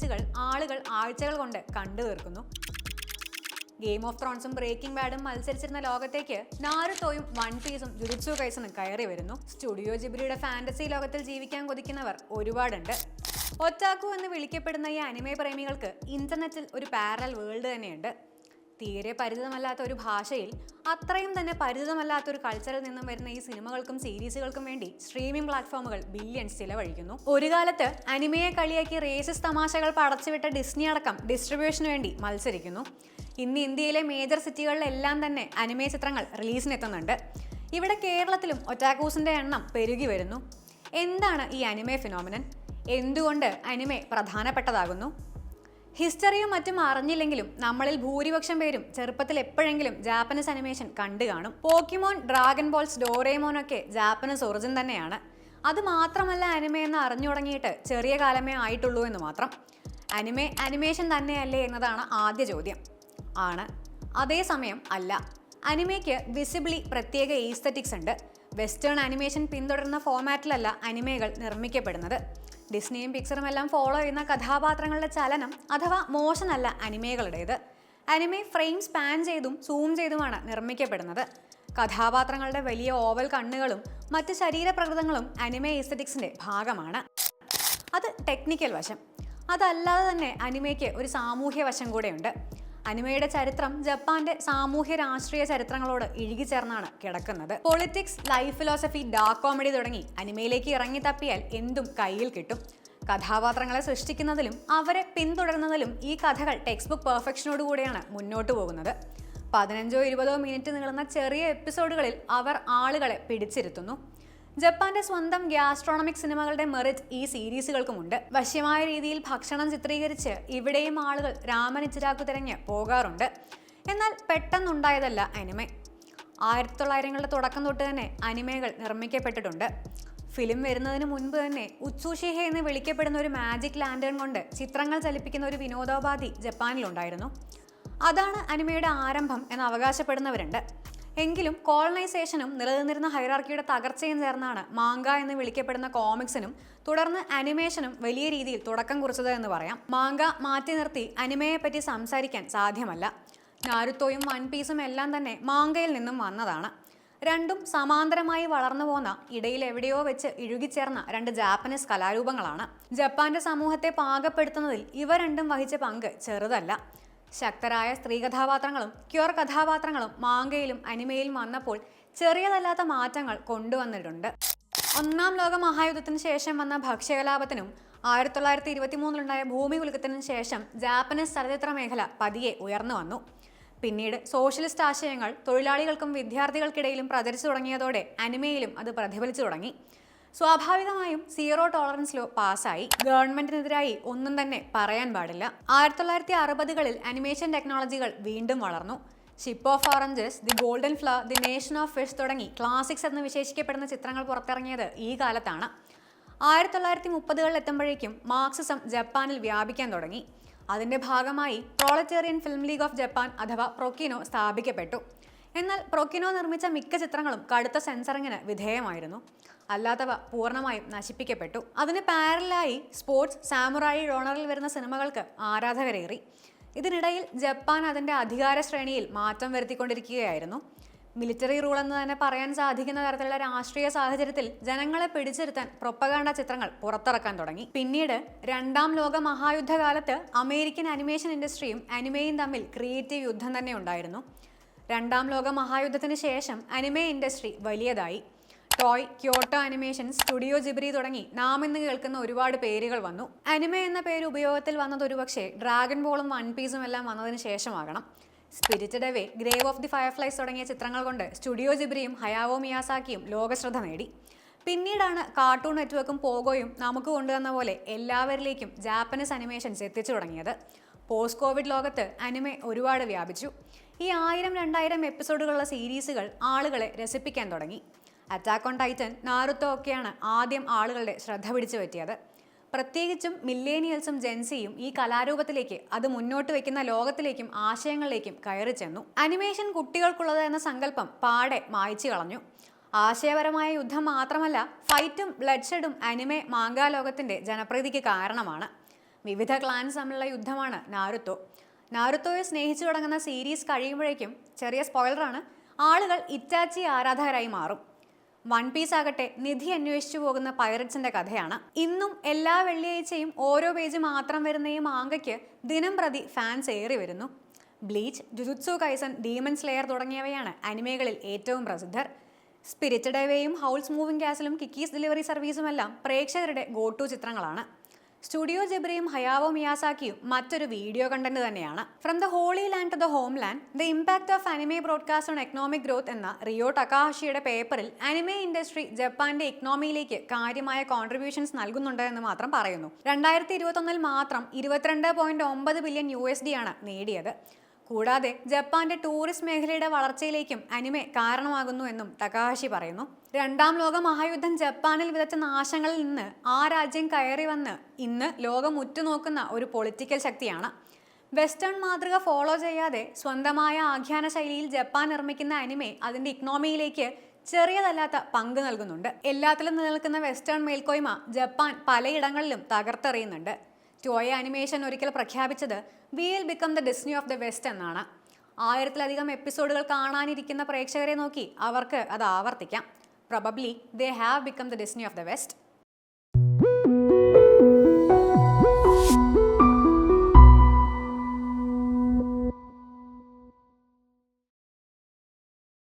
സീരീസുകൾ ആളുകൾ ആഴ്ചകൾ കൊണ്ട് കണ്ടു തീർക്കുന്നു. ഗെയിം ഓഫ് ത്രോൺസും ബ്രേക്കിംഗ് ബാഡും മത്സരിച്ചിരുന്ന ലോകത്തേക്ക് നാരുത്തോയും വൺ പീസും ജുഡിത്സു കൈസനും കയറി വരുന്നു. സ്റ്റുഡിയോ ജിബ്രിയുടെ ഫാന്റസി ലോകത്തിൽ ജീവിക്കാൻ കൊതിക്കുന്നവർ ഒരുപാടുണ്ട്. ഒറ്റാക്കു എന്ന് വിളിക്കപ്പെടുന്ന ഈ അനിമയ പ്രേമികൾക്ക് ഇന്റർനെറ്റിൽ ഒരു പാരൽ വേൾഡ് തന്നെയുണ്ട്. തീരെ പരിചിതമല്ലാത്ത ഒരു ഭാഷയിൽ അത്രയും തന്നെ പരിചിതമല്ലാത്ത ഒരു കൾച്ചറിൽ നിന്നും വരുന്ന ഈ സിനിമകൾക്കും സീരീസുകൾക്കും വേണ്ടി സ്ട്രീമിംഗ് പ്ലാറ്റ്ഫോമുകൾ ബില്യൺസ് ചിലവഴിക്കുന്നു. ഒരു കാലത്ത് അനിമയെ കളിയാക്കി റേസിസ് തമാശകൾ പടച്ചുവിട്ട ഡിസ്നി അടക്കം ഡിസ്ട്രിബ്യൂഷന് വേണ്ടി മത്സരിക്കുന്നു. ഇന്ന് ഇന്ത്യയിലെ മേജർ സിറ്റികളിലെല്ലാം തന്നെ അനിമേ ചിത്രങ്ങൾ റിലീസിനെത്തുന്നുണ്ട് ഇവിടെ കേരളത്തിലും ഒറ്റാക്കൂസിന്റെ എണ്ണം പെരുകി വരുന്നു. എന്താണ് ഈ അനിമേ ഫിനോമിനൻ എന്തുകൊണ്ട് അനിമെ പ്രധാനപ്പെട്ടതാകുന്നു? ഹിസ്റ്ററിയും മറ്റും അറിഞ്ഞില്ലെങ്കിലും നമ്മളിൽ ഭൂരിപക്ഷം പേരും ചെറുപ്പത്തിൽ എപ്പോഴെങ്കിലും ജാപ്പനീസ് അനിമേഷൻ കണ്ടു കാണും. പോക്കിമോൻ ഡ്രാഗൺ ബോൾസ് ഡോറേമോൻ ഒക്കെ ജാപ്പനീസ് ഒറിജിൻ തന്നെയാണ്. അത് മാത്രമല്ല അനിമേ എന്ന് അറിഞ്ഞു തുടങ്ങിയിട്ട് ചെറിയ കാലമേ ആയിട്ടുള്ളൂ എന്ന് മാത്രം. അനിമെ അനിമേഷൻ തന്നെയല്ലേ എന്നതാണ് ആദ്യ ചോദ്യം. ആണ്. അതേസമയം അല്ല. അനിമയ്ക്ക് വിസിബിളി പ്രത്യേക ഈസ്തറ്റിക്സ് ഉണ്ട്. വെസ്റ്റേൺ അനിമേഷൻ പിന്തുടരുന്ന ഫോർമാറ്റിലല്ല അനിമേകൾ നിർമ്മിക്കപ്പെടുന്നത്. ഡിസ്നിയും പിക്സറും എല്ലാം ഫോളോ ചെയ്യുന്ന കഥാപാത്രങ്ങളുടെ ചലനം അഥവാ മോശമല്ല അനിമകളുടേത്. അനിമെ ഫ്രെയിം സ്പാൻ ചെയ്തും സൂം ചെയ്തുമാണ് നിർമ്മിക്കപ്പെടുന്നത്. കഥാപാത്രങ്ങളുടെ വലിയ ഓവൽ കണ്ണുകളും മറ്റ് ശരീരപ്രകൃതങ്ങളും അനിമെ എസ്തറ്റിക്സിന്റെ ഭാഗമാണ്. അത് ടെക്നിക്കൽ വശം. അതല്ലാതെ തന്നെ അനിമയ്ക്ക് ഒരു സാമൂഹ്യ വശം കൂടെയുണ്ട്. അനിമയുടെ ചരിത്രം ജപ്പാന്റെ സാമൂഹ്യ രാഷ്ട്രീയ ചരിത്രങ്ങളോട് ഇഴുകിച്ചേർന്നാണ് കിടക്കുന്നത്. Politics life philosophy dark comedy തുടങ്ങി അനിമയിലേക്ക് ഇറങ്ങി തപ്പിയാൽ എന്തും കയ്യിൽ കിട്ടും. കഥാപാത്രങ്ങളെ സൃഷ്ടിക്കുന്നതിലും അവരെ പിന്തുടരുന്നതിലും ഈ കഥകൾ ടെക്സ്റ്റ് ബുക്ക് പെർഫെക്ഷനോട് കൂടിയാണ് മുന്നോട്ട് പോകുന്നത്. പതിനഞ്ചോ ഇരുപതോ മിനിറ്റ് നീളുന്ന ചെറിയ എപ്പിസോഡുകളിൽ അവർ ആളുകളെ പിടിച്ചിരുത്തുന്നു. ജപ്പാന്റെ സ്വന്തം ഗ്യാസ്ട്രോണമിക് സിനിമകളുടെ മെറിറ്റ് ഈ സീരീസുകൾക്കുമുണ്ട്. വശ്യമായ രീതിയിൽ ഭക്ഷണം ചിത്രീകരിച്ച് ഇവിടെയും ആളുകൾ രാമനിച്ചിരാക്കു തിരഞ്ഞ് പോകാറുണ്ട്. എന്നാൽ പെട്ടെന്നുണ്ടായതല്ല അനിമെ ആയിരത്തി തൊള്ളായിരങ്ങളുടെ തുടക്കം തൊട്ട് തന്നെ അനിമകൾ നിർമ്മിക്കപ്പെട്ടിട്ടുണ്ട്. ഫിലിം വരുന്നതിന് മുൻപ് തന്നെ ഉച്ചൂഷിഹെ എന്ന് വിളിക്കപ്പെടുന്ന ഒരു മാജിക് ലാൻഡേൺ കൊണ്ട് ചിത്രങ്ങൾ ചലിപ്പിക്കുന്ന ഒരു വിനോദോപാധി ജപ്പാനിലുണ്ടായിരുന്നു. അതാണ് അനിമയുടെ ആരംഭം എന്ന് അവകാശപ്പെടുന്നവരുണ്ട്. എങ്കിലും കോളനൈസേഷനും നിലനിന്നിരുന്ന ഹൈറാർക്കിയുടെ തകർച്ചയും ചേർന്നാണ് മാങ്ക എന്ന് വിളിക്കപ്പെടുന്ന കോമിക്സിനും തുടർന്ന് അനിമേഷനും വലിയ രീതിയിൽ തുടക്കം കുറിച്ചത് എന്ന് പറയാം. മാങ്ക മാറ്റി നിർത്തി അനിമയെ പറ്റി സംസാരിക്കാൻ സാധ്യമല്ല. നാരുത്തോയും വൺ പീസും എല്ലാം തന്നെ മാങ്കയിൽ നിന്നും വന്നതാണ്. രണ്ടും സമാന്തരമായി വളർന്നു പോന്ന ഇടയിൽ എവിടെയോ വെച്ച് ഇഴുകിച്ചേർന്ന രണ്ട് ജാപ്പനീസ് കലാരൂപങ്ങളാണ്. ജപ്പാന്റെ സമൂഹത്തെ പാകപ്പെടുത്തുന്നതിൽ ഇവ രണ്ടും വഹിച്ച പങ്ക് ചെറുതല്ല. ശക്തരായ സ്ത്രീ കഥാപാത്രങ്ങളും ക്യൂർ കഥാപാത്രങ്ങളും മാങ്കയിലും അനിമയിലും വന്നപ്പോൾ ചെറിയതല്ലാത്ത മാറ്റങ്ങൾ കൊണ്ടുവന്നിട്ടുണ്ട്. ഒന്നാം ലോക മഹായുദ്ധത്തിന് ശേഷം വന്ന ഭക്ഷ്യകലാപത്തിനും ആയിരത്തി തൊള്ളായിരത്തി ഇരുപത്തി മൂന്നിലുണ്ടായ ഭൂമി കുലുക്കത്തിനും ശേഷം ജാപ്പനീസ് ചലച്ചിത്ര മേഖല പതിയെ ഉയർന്നു വന്നു. പിന്നീട് സോഷ്യലിസ്റ്റ് ആശയങ്ങൾ തൊഴിലാളികൾക്കും വിദ്യാർത്ഥികൾക്കിടയിലും പ്രചരിച്ചു തുടങ്ങിയതോടെ അനിമയിലും അത് പ്രതിഫലിച്ചു തുടങ്ങി. സ്വാഭാവികമായും സീറോ ടോളറൻസ് ലോ പാസ്സായി. ഗവൺമെന്റിനെതിരായി ഒന്നും തന്നെ പറയാൻ പാടില്ല. ആയിരത്തി തൊള്ളായിരത്തി അറുപതുകളിൽ അനിമേഷൻ ടെക്നോളജികൾ വീണ്ടും വളർന്നു. Ship of oranges the golden flower the nation of fish തുടങ്ങി ക്ലാസിക്സ് എന്ന് വിശേഷിക്കപ്പെടുന്ന ചിത്രങ്ങൾ പുറത്തിറങ്ങിയത് ഈ കാലത്താണ്. ആയിരത്തി തൊള്ളായിരത്തി മുപ്പതുകളിൽ എത്തുമ്പോഴേക്കും മാർക്സിസം ജപ്പാനിൽ വ്യാപിക്കാൻ തുടങ്ങി. അതിന്റെ ഭാഗമായി proletarian film league of Japan അഥവാ പ്രൊക്കിനോ സ്ഥാപിക്കപ്പെട്ടു. എന്നാൽ പ്രൊക്കിനോ നിർമ്മിച്ച മിക്ക ചിത്രങ്ങളും കടുത്ത സെൻസറിങ്ങിന് വിധേയമായിരുന്നു. അല്ലാത്തവ പൂർണമായും നശിപ്പിക്കപ്പെട്ടു. അതിന് പാരലായി സ്പോർട്സ് സാമുറായി റോണറിൽ വരുന്ന സിനിമകൾക്ക് ആരാധകരേറി. ഇതിനിടയിൽ ജപ്പാൻ അതിന്റെ അധികാര ശ്രേണിയിൽ മാറ്റം വരുത്തിക്കൊണ്ടിരിക്കുകയായിരുന്നു. മിലിറ്ററി റൂൾ എന്ന് തന്നെ പറയാൻ സാധിക്കുന്ന തരത്തിലുള്ള രാഷ്ട്രീയ സാഹചര്യത്തിൽ ജനങ്ങളെ പിടിച്ചിരുത്താൻ പ്രൊപ്പകാണ്ട ചിത്രങ്ങൾ പുറത്തിറക്കാൻ തുടങ്ങി. പിന്നീട് രണ്ടാം ലോക മഹായുദ്ധകാലത്ത് അമേരിക്കൻ അനിമേഷൻ ഇൻഡസ്ട്രിയും അനിമയും തമ്മിൽ ക്രിയേറ്റീവ് യുദ്ധം തന്നെ ഉണ്ടായിരുന്നു. രണ്ടാം ലോക മഹായുദ്ധത്തിന് ശേഷം anime industry വലിയതായി. Toei Kyoto animation studio Ghibli തുടങ്ങി നാം ഇന്ന് കേൾക്കുന്ന ഒരുപാട് പേരുകൾ വന്നു. അനിമേ എന്ന പേര് ഉപയോഗത്തിൽ വന്നത് ഒരുപക്ഷെ ഡ്രാഗൺ ബോളും വൺ പീസും എല്ലാം വന്നതിന് ശേഷമാകണം. Spirited away grave of the fireflies തുടങ്ങിയ ചിത്രങ്ങൾ കൊണ്ട് സ്റ്റുഡിയോ ജിബ്രിയും ഹയാവോ മിയാസാക്കിയും ലോകശ്രദ്ധ നേടി. പിന്നീടാണ് കാർട്ടൂൺ നെറ്റ്വർക്കും പോഗോയും നമുക്ക് കൊണ്ടുവന്ന പോലെ എല്ലാവരിലേക്കും ജാപ്പനീസ് അനിമേഷൻസ് എത്തിച്ചു തുടങ്ങിയത്. പോസ്റ്റ് കോവിഡ് ലോകത്ത് അനിമെ ഒരുപാട് വ്യാപിച്ചു. ഈ ആയിരം രണ്ടായിരം എപ്പിസോഡുകളുള്ള സീരീസുകൾ ആളുകളെ രസിപ്പിക്കാൻ തുടങ്ങി. അറ്റാക്ക് ഓൺ ടൈറ്റൻ നാറുത്തോ ഒക്കെയാണ് ആദ്യം ആളുകളുടെ ശ്രദ്ധ പിടിച്ചു പറ്റിയത്. പ്രത്യേകിച്ചും മില്ലേനിയൽസും ജെൻസിയും ഈ കലാരൂപത്തിലേക്ക് അത് മുന്നോട്ട് വെക്കുന്ന ലോകത്തിലേക്കും ആശയങ്ങളിലേക്കും കയറി ചെന്നു. അനിമേഷൻ കുട്ടികൾക്കുള്ളത് എന്ന സങ്കല്പം പാടെ മായ്ച്ചു കളഞ്ഞു. ആശയപരമായ യുദ്ധം മാത്രമല്ല ഫൈറ്റും ബ്ലഡ്ഷെഡും അനിമെ മാങ്കാ ലോകത്തിന്റെ ജനപ്രീതിക്ക് കാരണമാണ്. വിവിധ ക്ലാൻസ് തമ്മിലുള്ള യുദ്ധമാണ് നാരുത്തോ. നാരുത്തോയെ സ്നേഹിച്ചു തുടങ്ങുന്ന സീരീസ് കഴിയുമ്പോഴേക്കും ചെറിയ സ്പോയിലറാണ് ആളുകൾ ഇറ്റാച്ചി ആരാധകരായി മാറും. വൺ പീസ് ആകട്ടെ നിധി അന്വേഷിച്ചു പോകുന്ന പൈററ്റ്സിന്റെ കഥയാണ്. ഇന്നും എല്ലാ വെള്ളിയാഴ്ചയും ഓരോ പേജ് മാത്രം വരുന്ന ഈ മാങ്കയ്ക്ക് ദിനം പ്രതി ഫാൻസ് ഏറി വരുന്നു. Bleach Jujutsu Kaisen Demon slayer തുടങ്ങിയവയാണ് അനിമകളിൽ ഏറ്റവും പ്രസിദ്ധർ. സ്പിരിറ്റഡ് അവേയും ഹൗൾസ് മൂവിംഗ് കാസിലും കിക്കീസ് ഡെലിവറി സർവീസുമെല്ലാം പ്രേക്ഷകരുടെ ഗോ ടു ചിത്രങ്ങളാണ്. സ്റ്റുഡിയോ ജബ്രിയും ഹയാവോ മിയാസാക്കിയും മറ്റൊരു വീഡിയോ കണ്ടന്റ് തന്നെയാണ്. From the holy land to the home land the impact of anime broadcast on economic growth എന്ന റിയോ ടക്കാഹാഷിയുടെ പേപ്പറിൽ അനിമേ ഇൻഡസ്ട്രി ജപ്പാന്റെ ഇക്കണോമിയിലേക്ക് കാര്യമായ കോൺട്രിബ്യൂഷൻസ് നൽകുന്നുണ്ട് എന്ന് മാത്രം പറയുന്നു. രണ്ടായിരത്തി ഇരുപത്തൊന്നിൽ മാത്രം ഇരുപത്തിരണ്ട് പോയിന്റ് ഒമ്പത് ബില്യൺ യു എസ് ഡി ആണ് നേടിയത്. കൂടാതെ ജപ്പാന്റെ ടൂറിസ്റ്റ് മേഖലയുടെ വളർച്ചയിലേക്കും അനിമെ കാരണമാകുന്നു എന്നും തകാഹാഷി പറയുന്നു. രണ്ടാം ലോക മഹായുദ്ധം ജപ്പാനിൽ വിതച്ച നാശങ്ങളിൽ നിന്ന് ആ രാജ്യം കയറി വന്ന് ഇന്ന് ലോകം ഉറ്റുനോക്കുന്ന ഒരു പൊളിറ്റിക്കൽ ശക്തിയാണ്. വെസ്റ്റേൺ മാതൃക ഫോളോ ചെയ്യാതെ സ്വന്തമായ ആഖ്യാന ശൈലിയിൽ ജപ്പാൻ നിർമ്മിക്കുന്ന അനിമെ അതിന്റെ ഇക്കണോമിയിലേക്ക് ചെറിയതല്ലാത്ത പങ്ക് നൽകുന്നുണ്ട്. എല്ലാത്തിലും നിലനിൽക്കുന്ന വെസ്റ്റേൺ മേൽക്കോയ്മ ജപ്പാൻ പലയിടങ്ങളിലും തകർത്തെറിയുന്നുണ്ട്. ടോയ് ആനിമേഷൻ ഒരിക്കൽ പ്രഖ്യാപിച്ചത് will become the Disney of the west എന്നാണ്. ആയിരത്തിലധികം എപ്പിസോഡുകൾ കാണാനിരിക്കുന്ന പ്രേക്ഷകരെ നോക്കി അവർക്ക് അത് ആവർത്തിക്കാം. Probably they have become the Disney of the west